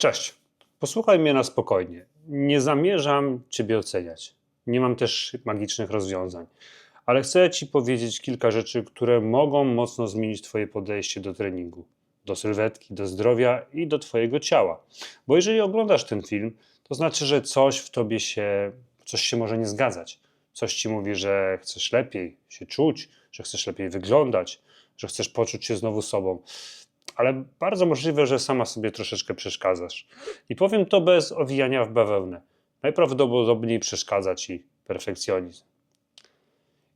Cześć. Posłuchaj mnie na spokojnie. Nie zamierzam Ciebie oceniać. Nie mam też magicznych rozwiązań, ale chcę Ci powiedzieć kilka rzeczy, które mogą mocno zmienić Twoje podejście do treningu, do sylwetki, do zdrowia i do Twojego ciała. Bo jeżeli oglądasz ten film, to znaczy, że coś w Tobie się, coś się może nie zgadzać. Coś Ci mówi, że chcesz lepiej się czuć, że chcesz lepiej wyglądać, że chcesz poczuć się znowu sobą ale bardzo możliwe, że sama sobie troszeczkę przeszkadzasz. I powiem to bez owijania w bawełnę. Najprawdopodobniej przeszkadza ci perfekcjonizm.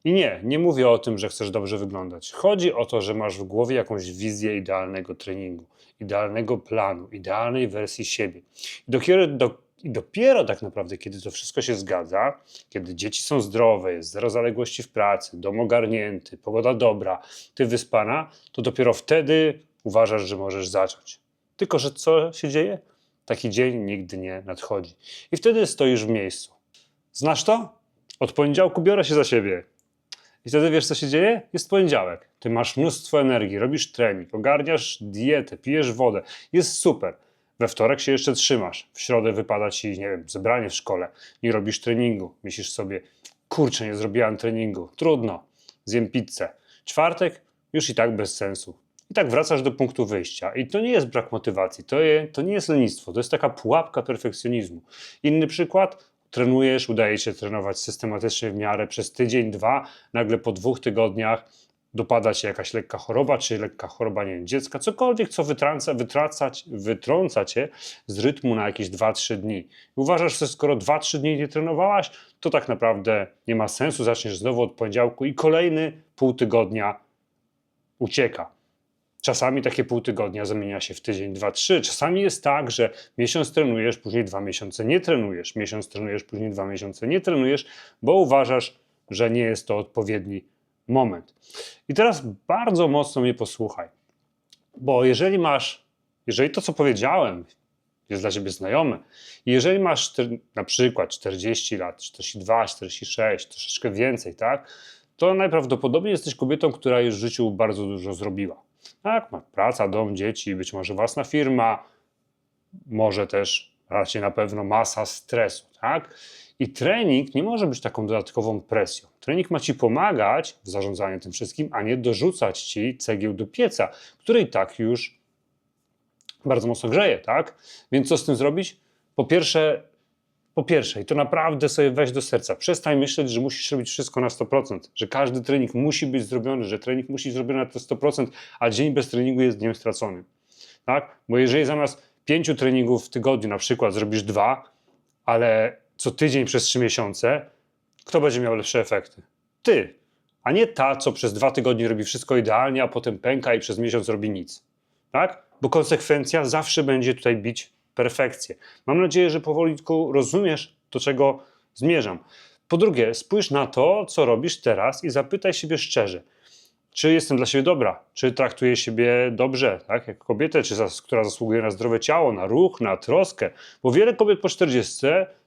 I nie, nie mówię o tym, że chcesz dobrze wyglądać. Chodzi o to, że masz w głowie jakąś wizję idealnego treningu, idealnego planu, idealnej wersji siebie. I dopiero, do, i dopiero tak naprawdę, kiedy to wszystko się zgadza, kiedy dzieci są zdrowe, jest zero zaległości w pracy, dom ogarnięty, pogoda dobra, ty wyspana, to dopiero wtedy uważasz, że możesz zacząć. Tylko, że co się dzieje? Taki dzień nigdy nie nadchodzi. I wtedy stoisz w miejscu. Znasz to? Od poniedziałku biorę się za siebie. I wtedy wiesz, co się dzieje? Jest poniedziałek. Ty masz mnóstwo energii, robisz trening, ogarniasz dietę, pijesz wodę. Jest super. We wtorek się jeszcze trzymasz. W środę wypada ci, nie wiem, zebranie w szkole. Nie robisz treningu. Myślisz sobie, kurczę, nie zrobiłam treningu. Trudno. Zjem pizzę. Czwartek już i tak bez sensu. I tak wracasz do punktu wyjścia. I to nie jest brak motywacji, to, je, to nie jest lenistwo, to jest taka pułapka perfekcjonizmu. Inny przykład, trenujesz, udaje się trenować systematycznie w miarę przez tydzień, dwa, nagle po dwóch tygodniach dopada cię jakaś lekka choroba, czy lekka choroba, nie wiem, dziecka, cokolwiek, co wytrąca, wytracać, wytrąca cię z rytmu na jakieś 2-3 dni. Uważasz, że skoro 2-3 dni nie trenowałaś, to tak naprawdę nie ma sensu, zaczniesz znowu od poniedziałku i kolejny pół tygodnia ucieka. Czasami takie pół tygodnia zamienia się w tydzień, dwa, trzy. Czasami jest tak, że miesiąc trenujesz, później dwa miesiące nie trenujesz, miesiąc trenujesz, później dwa miesiące nie trenujesz, bo uważasz, że nie jest to odpowiedni moment. I teraz bardzo mocno mnie posłuchaj, bo jeżeli masz, jeżeli to, co powiedziałem, jest dla ciebie znajome, i jeżeli masz na przykład 40 lat, 42, 46, troszeczkę więcej, tak, to najprawdopodobniej jesteś kobietą, która już w życiu bardzo dużo zrobiła tak, praca, dom, dzieci, być może własna firma, może też raczej na pewno masa stresu, tak? I trening nie może być taką dodatkową presją. Trening ma ci pomagać w zarządzaniu tym wszystkim, a nie dorzucać ci cegieł do pieca, który i tak już bardzo mocno grzeje, tak? Więc co z tym zrobić? Po pierwsze, po pierwsze, i to naprawdę sobie weź do serca, przestań myśleć, że musisz robić wszystko na 100%, że każdy trening musi być zrobiony, że trening musi być zrobiony na to 100%, a dzień bez treningu jest dniem straconym. Tak? Bo jeżeli zamiast pięciu treningów w tygodniu na przykład zrobisz dwa, ale co tydzień przez trzy miesiące, kto będzie miał lepsze efekty? Ty, a nie ta, co przez dwa tygodnie robi wszystko idealnie, a potem pęka i przez miesiąc robi nic. Tak? Bo konsekwencja zawsze będzie tutaj bić perfekcję. Mam nadzieję, że powolutku rozumiesz, do czego zmierzam. Po drugie, spójrz na to, co robisz teraz i zapytaj siebie szczerze, czy jestem dla siebie dobra, czy traktuję siebie dobrze, tak, jak kobietę, czy zas która zasługuje na zdrowe ciało, na ruch, na troskę, bo wiele kobiet po 40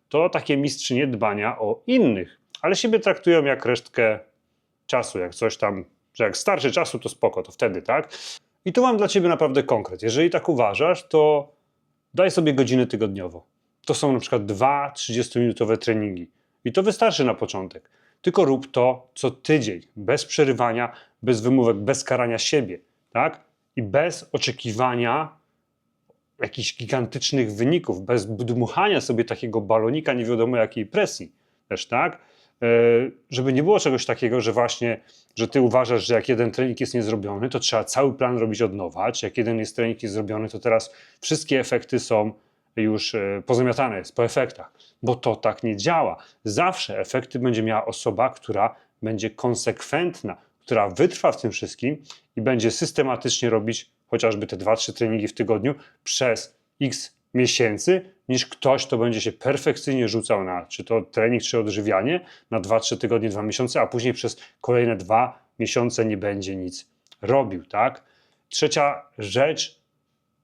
to takie mistrzynie dbania o innych, ale siebie traktują jak resztkę czasu, jak coś tam, że jak starczy czasu, to spoko, to wtedy, tak? I tu mam dla ciebie naprawdę konkret. Jeżeli tak uważasz, to Daj sobie godzinę tygodniowo. To są na przykład dwa 30-minutowe treningi. I to wystarczy na początek. Tylko rób to co tydzień, bez przerywania, bez wymówek, bez karania siebie, tak? I bez oczekiwania jakichś gigantycznych wyników, bez dmuchania sobie takiego balonika nie wiadomo jakiej presji też, tak? E, żeby nie było czegoś takiego, że właśnie, że ty uważasz, że jak jeden trening jest niezrobiony, to trzeba cały plan robić od nowa, czy jak jeden jest trening jest zrobiony, to teraz wszystkie efekty są już e, pozamiatane po efektach, bo to tak nie działa. Zawsze efekty będzie miała osoba, która będzie konsekwentna, która wytrwa w tym wszystkim i będzie systematycznie robić chociażby te 2-3 treningi w tygodniu przez x miesięcy, niż ktoś, kto będzie się perfekcyjnie rzucał na czy to trening, czy odżywianie na 2-3 tygodnie, 2 miesiące, a później przez kolejne 2 miesiące nie będzie nic robił, tak? Trzecia rzecz,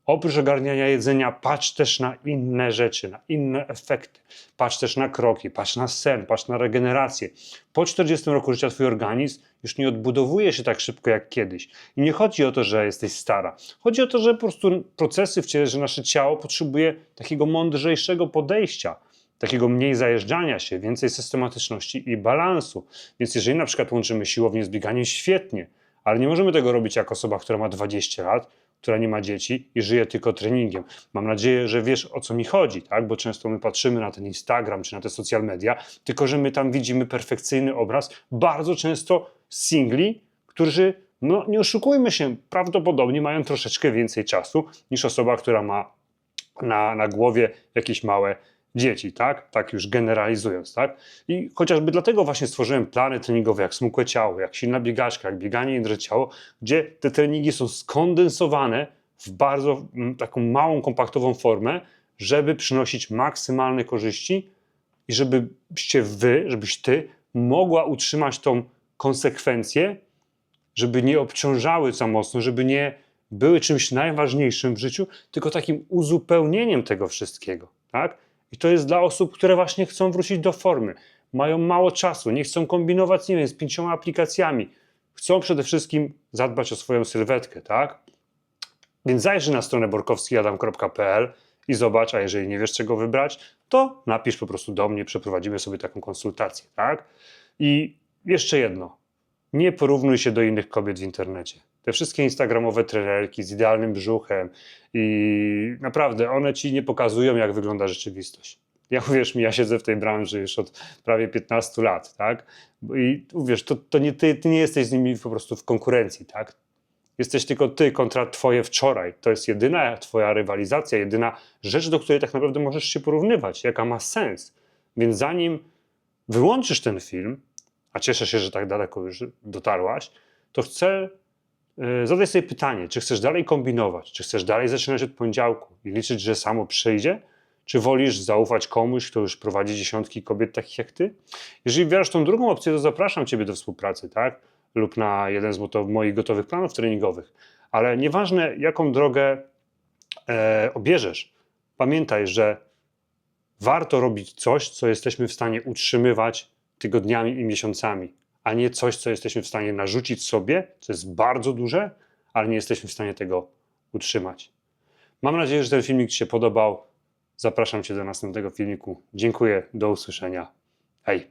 Oprócz ogarniania jedzenia, patrz też na inne rzeczy, na inne efekty. Patrz też na kroki, patrz na sen, patrz na regenerację. Po 40 roku życia twój organizm już nie odbudowuje się tak szybko jak kiedyś. I nie chodzi o to, że jesteś stara. Chodzi o to, że po prostu procesy w ciele, że nasze ciało potrzebuje takiego mądrzejszego podejścia, takiego mniej zajeżdżania się, więcej systematyczności i balansu. Więc jeżeli na przykład łączymy siłownię z bieganiem, świetnie, ale nie możemy tego robić jako osoba, która ma 20 lat, która nie ma dzieci i żyje tylko treningiem. Mam nadzieję, że wiesz o co mi chodzi, tak? bo często my patrzymy na ten Instagram czy na te social media, tylko że my tam widzimy perfekcyjny obraz, bardzo często singli, którzy, no nie oszukujmy się, prawdopodobnie mają troszeczkę więcej czasu niż osoba, która ma na, na głowie jakieś małe dzieci, tak? Tak już generalizując, tak? I chociażby dlatego właśnie stworzyłem plany treningowe, jak smukłe ciało, jak silna biegaczka, jak bieganie i ciało, gdzie te treningi są skondensowane w bardzo taką małą, kompaktową formę, żeby przynosić maksymalne korzyści i żebyście wy, żebyś ty mogła utrzymać tą konsekwencję, żeby nie obciążały za mocno, żeby nie były czymś najważniejszym w życiu, tylko takim uzupełnieniem tego wszystkiego, tak? I to jest dla osób, które właśnie chcą wrócić do formy, mają mało czasu, nie chcą kombinować, nie wiem, z pięcioma aplikacjami, chcą przede wszystkim zadbać o swoją sylwetkę, tak? Więc zajrzyj na stronę borkowskiadam.pl i zobacz, a jeżeli nie wiesz czego wybrać, to napisz po prostu do mnie, przeprowadzimy sobie taką konsultację, tak? I jeszcze jedno, nie porównuj się do innych kobiet w internecie. Te wszystkie instagramowe trenerki z idealnym brzuchem i naprawdę one ci nie pokazują, jak wygląda rzeczywistość. Ja uwierz mi, ja siedzę w tej branży już od prawie 15 lat, tak? I uwierz, to, to nie ty, ty nie jesteś z nimi po prostu w konkurencji, tak? Jesteś tylko ty kontra twoje wczoraj. To jest jedyna twoja rywalizacja, jedyna rzecz, do której tak naprawdę możesz się porównywać, jaka ma sens. Więc zanim wyłączysz ten film, a cieszę się, że tak daleko już dotarłaś, to chcę yy, zadać sobie pytanie, czy chcesz dalej kombinować, czy chcesz dalej zaczynać od poniedziałku i liczyć, że samo przyjdzie, czy wolisz zaufać komuś, kto już prowadzi dziesiątki kobiet takich jak ty? Jeżeli wybierasz tą drugą opcję, to zapraszam ciebie do współpracy, tak? Lub na jeden z moich gotowych planów treningowych. Ale nieważne, jaką drogę e, obierzesz, pamiętaj, że warto robić coś, co jesteśmy w stanie utrzymywać tygodniami i miesiącami, a nie coś, co jesteśmy w stanie narzucić sobie, co jest bardzo duże, ale nie jesteśmy w stanie tego utrzymać. Mam nadzieję, że ten filmik Ci się podobał. Zapraszam Cię do następnego filmiku. Dziękuję, do usłyszenia. Hej!